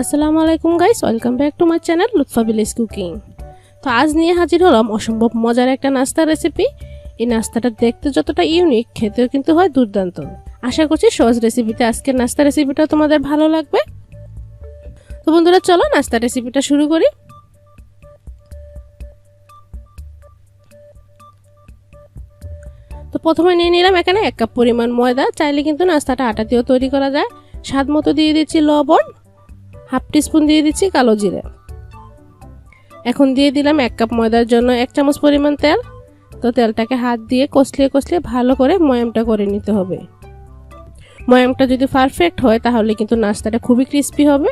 আসসালামু আলাইকুম guys, welcome back to my channel Lutfa village cooking. তো আজ নিয়ে হাজির হলাম অসম্ভব মজার একটা নাস্তার রেসিপি। এই নাস্তাটা দেখতে যতটা ইউনিক, খেতেও কিন্তু হয় দুর্দান্ত। আশা করছি সহজ রেসিপিতে আজকের নাস্তা রেসিপিটা তোমাদের ভালো লাগবে। তো বন্ধুরা, চলো নাস্তা রেসিপিটা শুরু করি। তো প্রথমে নিয়ে নিলাম এখানে এক কাপ পরিমাণ ময়দা, চাইলে কিন্তু নাস্তাটা আটা দিয়েও তৈরি করা যায়। স্বাদ মতো দিয়ে দিচ্ছি লবণ। হাফ টিস্পুন দিয়ে দিচ্ছি কালো জিরে। এখন দিয়ে দিলাম এক কাপ ময়দার জন্য এক চামচ পরিমাণ তেল। তো তেলটাকে হাত দিয়ে কষলিয়ে কষলিয়ে ভালো করে ময়ামটা করে নিতে হবে। ময়ামটা যদি পারফেক্ট হয়, তাহলে কিন্তু নাস্তাটা খুবই ক্রিস্পি হবে।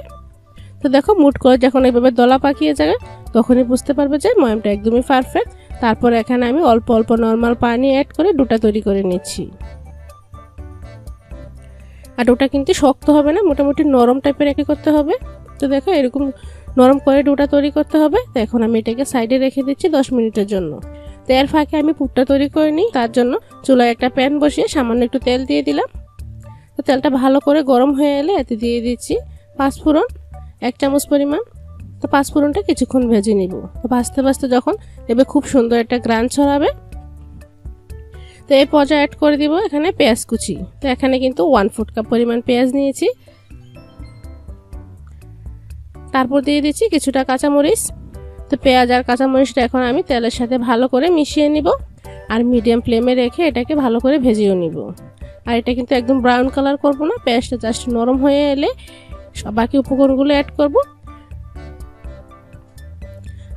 তো দেখো মুট করে যখন এইভাবে দলা পাকিয়ে যাবে, তখনই বুঝতে পারবে যে ময়ামটা একদমই পারফেক্ট তারপর এখানে আমি অল্প অল্প নর্মাল পানি অ্যাড করে ডোটা তৈরি করে নিচ্ছি। আর ওটা কিন্তু শক্ত হবে না, মোটামুটি নরম টাইপের একে করতে হবে। তো দেখো, এরকম নরম করে ডোটা তৈরি করতে হবে। তো এখন আমি এটাকে সাইডে রেখে দিচ্ছি দশ মিনিটের জন্য। তো এর ফাঁকে আমি পুরটা তৈরি করে নিই। তার জন্য চুলায় একটা প্যান বসিয়ে সামান্য একটু তেল দিয়ে দিলাম। তো তেলটা ভালো করে গরম হয়ে এলে এতে দিয়ে দিচ্ছি পাঁচফোড়ন এক চামচ পরিমাণ। তো পাঁচফোড়নটা কিছুক্ষণ ভেজে নিব। তো ভাজতে ভাজতে যখন এবার খুব সুন্দর একটা গ্রান ছড়াবে। তো এই পর্যায়ে অ্যাড করে দিব এখানে পেঁয়াজ কুচি। তো এখানে কিন্তু ওয়ান ফুট কাপ পরিমাণ পেঁয়াজ নিয়েছি। তারপর দিয়ে দিচ্ছি কিছুটা কাঁচামরিচ। তো পেঁয়াজ আর কাঁচামরিচটা এখন আমি তেলের সাথে ভালো করে মিশিয়ে নিব। আর মিডিয়াম ফ্লেমে রেখে এটাকে ভালো করে ভেজেও নিব। আর এটা কিন্তু একদম ব্রাউন কালার করব না, পেঁয়াজটা জাস্ট নরম হয়ে এলে বাকি উপকরণগুলো অ্যাড করব।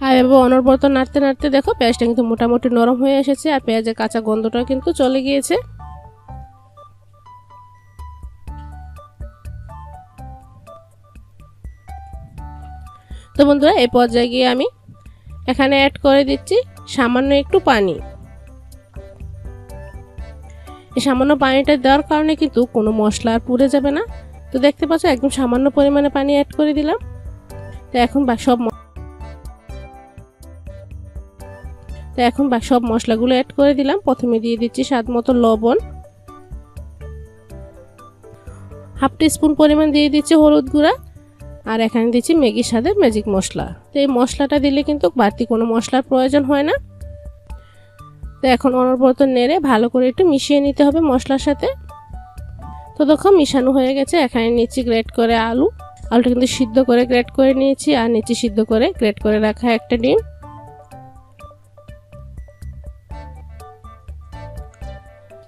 আর এবার অনর্বরত নাড়তে নাড়তে দেখো পেঁয়াজটা কিন্তু মোটামুটি নরম হয়ে এসেছে আর পেঁয়াজের কাঁচা গন্ধটাও কিন্তু চলে গিয়েছে। তো বন্ধুরা এই পর্যায়ে গিয়ে আমি এখানে অ্যাড করে দিচ্ছি সামান্য একটু পানি। এই সামান্য পানিটা দেওয়ার কারণে কিন্তু কোনো মশলা আর পুড়ে যাবে না। তো দেখতে পাচ্ছ, একদম সামান্য পরিমাণে পানি অ্যাড করে দিলাম। তো এখন সব তো এখন সব মশলাগুলো অ্যাড করে দিলাম। প্রথমে দিয়ে দিচ্ছি স্বাদ মতো লবণ। হাফ স্পুন পরিমাণ দিয়ে দিচ্ছি হলুদ গুঁড়া। আর এখানে দিচ্ছি ম্যাগির সাথে ম্যাজিক মশলা। তো এই মশলাটা দিলে কিন্তু বাড়তি কোনো মশলার প্রয়োজন হয় না। তো এখন অনবরত নেড়ে ভালো করে একটু মিশিয়ে নিতে হবে মশলার সাথে। তো দেখো মিশানো হয়ে গেছে। এখানে নিচ্ছি গ্রেট করে আলু। আলুটা কিন্তু সিদ্ধ করে গ্রেট করে নিয়েছি। আর নিচ্ছি সিদ্ধ করে গ্রেট করে রাখা একটা ডিম।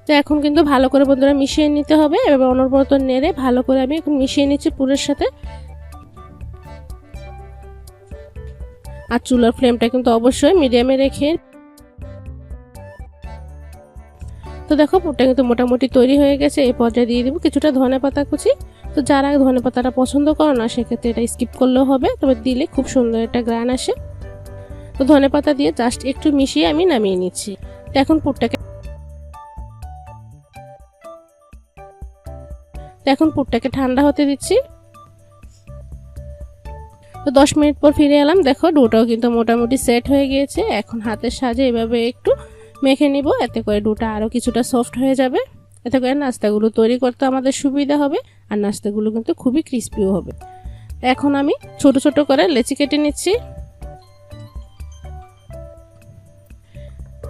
তো এখন কিন্তু ভালো করে বন্ধুরা মিশিয়ে নিতে হবে। এবার অনবরত নেড়ে ভালো করে আমি এখন মিশিয়ে নিচ্ছি পুরের সাথে। আর চুলার ফ্লেমটা কিন্তু অবশ্যই মিডিয়ামে রেখে তো দেখো পুরটা কিন্তু মোটামুটি তৈরি হয়ে গেছে। এই পর্যায়ে দিয়ে দিব কিছুটা ধনে পাতা কুচি। তো যারা ধনে পাতাটা পছন্দ করো না, সেক্ষেত্রে এটা স্কিপ করলেও হবে। তবে দিলে খুব সুন্দর একটা গ্রান আসে। তো ধনে পাতা দিয়ে জাস্ট একটু মিশিয়ে আমি নামিয়ে নিচ্ছি। তো এখন পুরটাকে তো এখন পুরটাকে ঠান্ডা হতে দিচ্ছি। তো দশ মিনিট পর ফিরে এলাম। দেখো, ডোটাও কিন্তু মোটামুটি সেট হয়ে গিয়েছে। এখন হাতের সাজে এভাবে একটু মেখে নিব। এতে করে ডোটা আরও কিছুটা সফট হয়ে যাবে। এতে করে নাস্তাগুলো তৈরি করতে আমাদের সুবিধা হবে আর নাস্তাগুলো কিন্তু খুবই ক্রিস্পিও হবে। এখন আমি ছোট ছোট করে লেচি কেটে নিচ্ছি।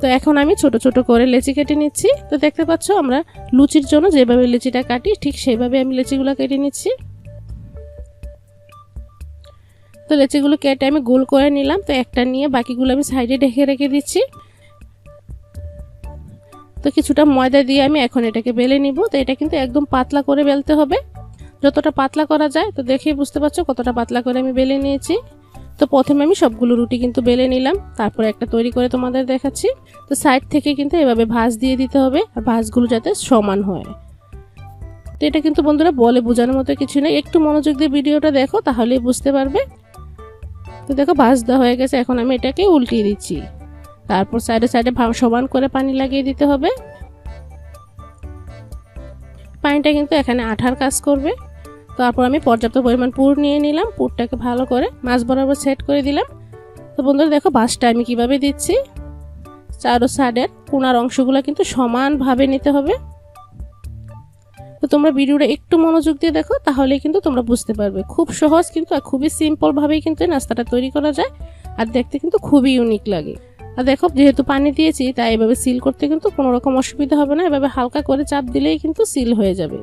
তো এখন আমি ছোট ছোট করে লেচি কেটে নিচ্ছি। তো দেখতে পাচ্ছ আমরা লুচির জন্য যেভাবে লেচিটা কাটি, ঠিক সেইভাবে আমি লেচিগুলো কেটে নিচ্ছি। তো লেচিগুলো কেটে আমি গোল করে নিলাম। তো একটা নিয়ে বাকিগুলো আমি সাইডে ঢেকে রেখে দিচ্ছি। তো কিছুটা ময়দা দিয়ে আমি এখন এটাকে বেলে নিব। তো এটা কিন্তু একদম পাতলা করে বেলতে হবে। যতটা পাতলা করা যায়, তো দেখে বুঝতে পারছ কতটা পাতলা করে আমি বেলে নিয়েছি। তো প্রথমে আমি সবগুলো রুটি কিন্তু বেলে নিলাম, তারপর একটা তৈরি করে তোমাদের দেখাচ্ছি। তো সাইড থেকে কিন্তু এভাবে ভাঁজ দিয়ে দিতে হবে আর ভাঁজগুলো যাতে সমান হয়। তো এটা কিন্তু বন্ধুরা বলে বোঝানোর মতো কিছু নেই। একটু মনোযোগ দিয়ে ভিডিওটা দেখো, তাহলেই বুঝতে পারবে। তো দেখো, ভাঁজ দেওয়া হয়ে গেছে, এখন আমি এটাকে উল্টিয়ে দিচ্ছি। তারপর সাইডে সাইডে সমান করে পানি লাগিয়ে দিতে হবে। পানিটা কিন্তু এখানে আঠার কাজ করবে। তারপর আমি পর্যাপ্ত পরিমাণ পুর নিয়ে নিলাম, পুরটাকে ভালো করে মাছ বরাবর সেট করে দিলাম। তো বন্ধুরা, দেখো বাসটা আমি কীভাবে দিচ্ছি। চারো সাইডের কোনার অংশগুলো কিন্তু সমানভাবে নিতে হবে। তো তোমরা ভিডিওটা একটু মনোযোগ দিয়ে দেখো তাহলে কিন্তু তোমরা বুঝতে পারবে। খুব সহজ কিন্তু আর খুবই সিম্পলভাবেই কিন্তু এই নাস্তাটা তৈরি করা যায় আর দেখতে কিন্তু খুবই ইউনিক লাগে। আর দেখো, যেহেতু পানি দিয়েছি, তাই এভাবে সিল করতে কিন্তু কোনো রকম অসুবিধা হবে না। এভাবে হালকা করে চাপ দিলেই কিন্তু সিল হয়ে যাবে।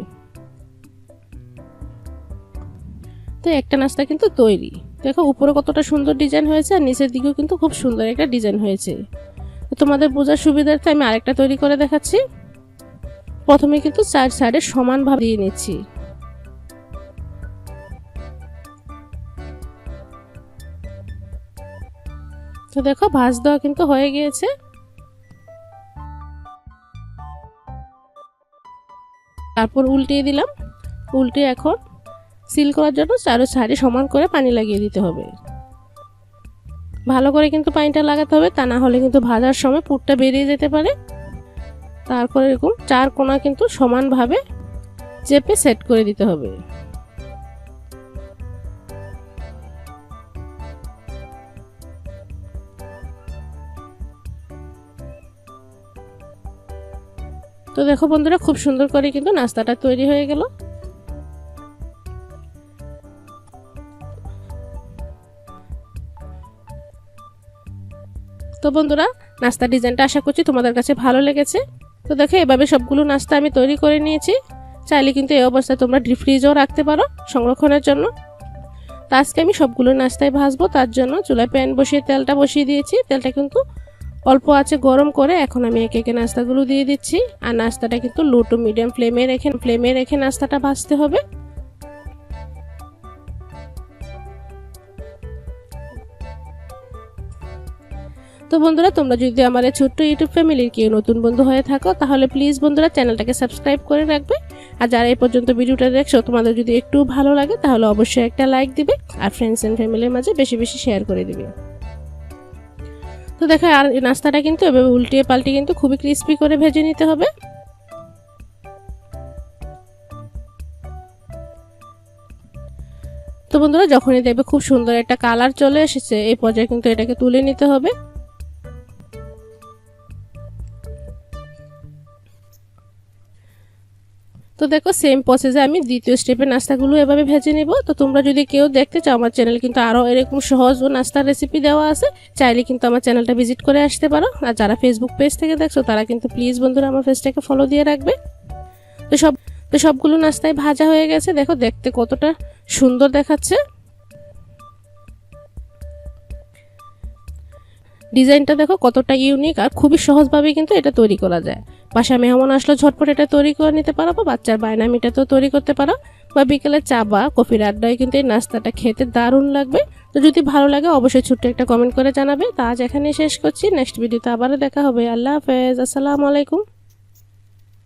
তো একটা নাস্তা কিন্তু তৈরি। দেখো, উপরে কতটা সুন্দর ডিজাইন হয়েছে আর নিচের দিকেও কিন্তু খুব সুন্দর একটা ডিজাইন হয়েছে। তো তোমাদের বোঝার সুবিধার্থে আমি আরেকটা তৈরি করে দেখাচ্ছি। প্রথমে কিন্তু চার সাইডে সমানভাবে দিয়ে নিচ্ছি। তো দেখো, ভাজ দেওয়া কিন্তু হয়ে গিয়েছে। তারপর উল্টিয়ে দিলাম। উল্টে এখন সিল করার জন্য চারো সাইডে সমান করে পানি লাগিয়ে দিতে হবে। ভালো করে কিন্তু পানিটা লাগাতে হবে, তা না হলে কিন্তু ভাজার সময় পুরটা বেরিয়ে যেতে পারে। তারপরে এরকম চার কোনা কিন্তু সমানভাবে চেপে সেট করে দিতে হবে। তো দেখো বন্ধুরা, খুব সুন্দর করে কিন্তু নাস্তাটা তৈরি হয়ে গেল। তো বন্ধুরা নাস্তা ডিজাইনটা আশা করছি তোমাদের কাছে ভালো লেগেছে। তো দেখো, এভাবে সবগুলো নাস্তা আমি তৈরি করে নিয়েছি। চাইলে কিন্তু এই অবস্থায় তোমরা ডিপ ফ্রিজেও রাখতে পারো সংরক্ষণের জন্য। তো আজকে আমি সবগুলো নাস্তায় ভাজবো, তার জন্য চুলায় প্যান বসিয়ে তেলটা বসিয়ে দিয়েছি। তেলটা কিন্তু অল্প আছে গরম করে এখন আমি একে একে নাস্তাগুলো দিয়ে দিচ্ছি। আর নাস্তাটা কিন্তু লো টু মিডিয়াম ফ্লেমে রেখে ফ্লেমে রেখে নাস্তাটা ভাজতে হবে। তো বন্ধুরা, তোমরা যদি আমার এই ছোট্ট ইউটিউব ফ্যামিলির কেউ নতুন বন্ধু হয়ে থাকো, তাহলে প্লিজ বন্ধুরা চ্যানেলটাকে সাবস্ক্রাইব করে রাখবে। আর যারা এই পর্যন্ত ভিডিওটা দেখছ, তোমাদের যদি একটু ভালো লাগে, তাহলে অবশ্যই একটা লাইক দিবে আর ফ্রেন্ডস অ্যান্ড ফ্যামিলির মাঝে বেশি বেশি শেয়ার করে দিবে। তো দেখো, আর নাস্তাটা কিন্তু এভাবে উল্টিয়ে পাল্টে কিন্তু খুবই ক্রিস্পি করে ভেজে নিতে হবে। তো বন্ধুরা, যখনই দেখবে খুব সুন্দর একটা কালার চলে এসেছে, এই পর্যায়ে কিন্তু এটাকে তুলে নিতে হবে। তো দেখো সেম প্রসেসে আমি দ্বিতীয় স্টেপে নাস্তাগুলো এভাবে ভেজে নিব। তো তোমরা যদি কেউ দেখতে চাও, আমার চ্যানেল কিন্তু আরও এরকম সহজ ও নাস্তার রেসিপি দেওয়া আছে, চাইলে কিন্তু আমার চ্যানেলটা ভিজিট করে আসতে পারো। আর যারা ফেসবুক পেজ থেকে দেখছ, তারা কিন্তু প্লিজ বন্ধুরা আমার পেজটাকে ফলো দিয়ে রাখবে। তো সব, তো সবগুলো নাস্তায় ভাজা হয়ে গেছে। দেখো, দেখতে কতটা সুন্দর দেখাচ্ছে। ডিজাইনটা দেখো কতটা ইউনিক আর খুবই সহজভাবে কিন্তু এটা তৈরি করা যায়। বাসা মেহমান আসলে, ঝটপট এটা তৈরি করে নিতে পারো, বা বাচ্চার বায়না মিটাতেও তৈরি করতে পারো, বা বিকেলে চা বা কফির আড্ডায় কিন্তু এই নাস্তাটা খেতে দারুণ লাগবে। তো যদি ভালো লাগে অবশ্যই ছোট্ট একটা কমেন্ট করে জানাবে। তা আজ এখানে শেষ করছি। নেক্সট ভিডিওতে আবারও দেখা হবে। আল্লাহ হাফেজ। আসসালামু আলাইকুম।